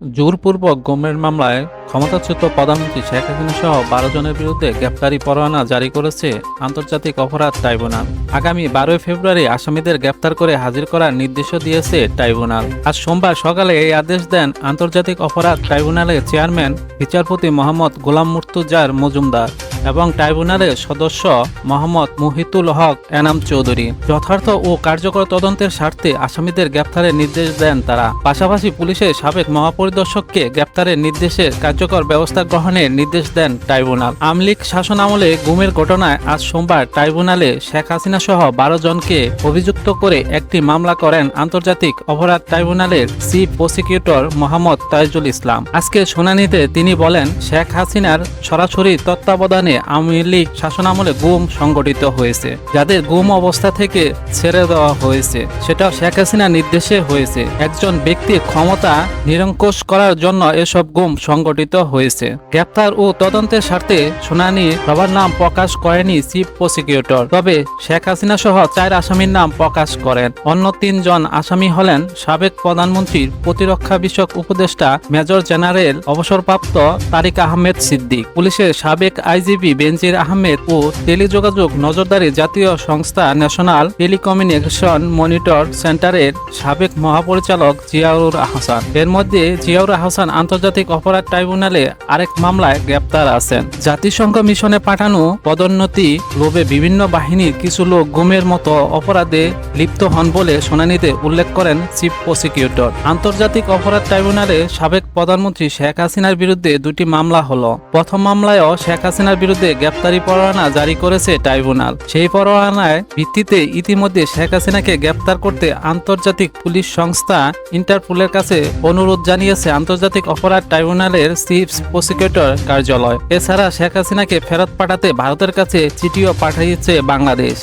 জোরপূর্বক গমের মামলায় ক্ষমতাচ্যুত প্রধানমন্ত্রী শেখ হাসিনা সহ বারো জনের বিরুদ্ধে গ্রেপ্তারি পরোয়ানা জারি করেছে আন্তর্জাতিক অপরাধ ট্রাইব্যুনাল। আগামী বারোই ফেব্রুয়ারি আসামিদের গ্রেপ্তার করে হাজির করার নির্দেশও দিয়েছে ট্রাইব্যুনাল। আজ সোমবার সকালে এই আদেশ দেন আন্তর্জাতিক অপরাধ ট্রাইব্যুনালের চেয়ারম্যান, বিচারপতি মোহাম্মদ গোলাম মুর্তুজার মজুমদার। এবং ট্রাইব্যুনালের সদস্য মোহাম্মদ মুহিতুল হক এনাম চৌধুরী। যথার্থ ও কার্যকর তদন্তের স্বার্থে আসামিদের গ্রেপ্তারের নির্দেশ দেন তারা। পাশাপাশি পুলিশের সাবেক মহাপরিদর্শককে গ্রেপ্তারের নির্দেশে কার্যকর ব্যবস্থা গ্রহণের নির্দেশ দেন ট্রাইব্যুনাল। আমলিক শাসন আমলে গুমের ঘটনায় আজ সোমবার ট্রাইব্যুনালে শেখ হাসিনা সহ বারো জনকে অভিযুক্ত করে একটি মামলা করেন আন্তর্জাতিক অপরাধ ট্রাইব্যুনালের চিফ প্রসিকিউটর মোহাম্মদ তাইজুল ইসলাম। আজকে শুনানিতে তিনি বলেন, শেখ হাসিনার সরাসরি তত্ত্বাবধানে আওয়ামী লীগ শাসনামলে গুম সংগঠিত হয়েছে, যাদের গুম অবস্থা থেকে ছেড়ে দেওয়া হয়েছে। সেটা শেখ হাসিনার নির্দেশে হয়েছে। একজন ব্যক্তির ক্ষমতা নিরঙ্কুশ করার জন্য এসব গুম সংগঠিত হয়েছে। গ্রেপ্তার ও তদন্তের স্বার্থে শুনানি সবার নাম প্রকাশ করেনি চিফ প্রসিকিউটর। তবে শেখ হাসিনা সহ চার আসামির নাম প্রকাশ করেন। অন্য তিনজন আসামি হলেন সাবেক প্রধানমন্ত্রীর প্রতিরক্ষা বিষয়ক উপদেষ্টা মেজর জেনারেল অবসরপ্রাপ্ত তারিক আহমেদ সিদ্দিক। পুলিশের সাবেক আইজিপি বেনজির আহমেদ ও টেলিযোগাযোগ নজরদারি জাতীয় সংস্থা ন্যাশনাল টেলিকমিউনিকেশন মনিটর সেন্টারের সাবেক মহাপরিচালক জিয়াউর আহসান। এর মধ্যে জিয়াউর আহসান আন্তর্জাতিক অপরাধ ট্রাইব্যুনালে আরেক মামলায় গ্রেপ্তার আছেন। জাতিসংঘ মিশনে পাঠানো পদোন্নতি লোভে বিভিন্ন বাহিনীর কিছু লোক গুমের মতো অপরাধে লিপ্ত হন বলে শুনানিতে উল্লেখ করেন চিফ প্রসিকিউটর। আন্তর্জাতিক অপরাধ ট্রাইব্যুনালে সাবেক প্রধানমন্ত্রী শেখ হাসিনার বিরুদ্ধে দুটি মামলা হলো। প্রথম মামলায়ও শেখ হাসিনার বিরুদ্ধে গ্রেপ্তারি পরোয়ানা জারি করেছে ট্রাইব্যুনাল। সেই পরোয়ানায় ভিত্তিতে ইতিমধ্যে শেখ হাসিনাকে গ্রেপ্তার করতে আন্তর্জাতিক পুলিশ সংস্থা ইন্টারপোলের কাছে অনুরোধ জানিয়েছে আন্তর্জাতিক অপরাধ ট্রাইব্যুনালের চিফ প্রসিকিউটর কার্যালয়। এছাড়া শেখ হাসিনাকে ফেরত পাঠাতে ভারতের কাছে চিঠিও পাঠিয়েছে বাংলাদেশ।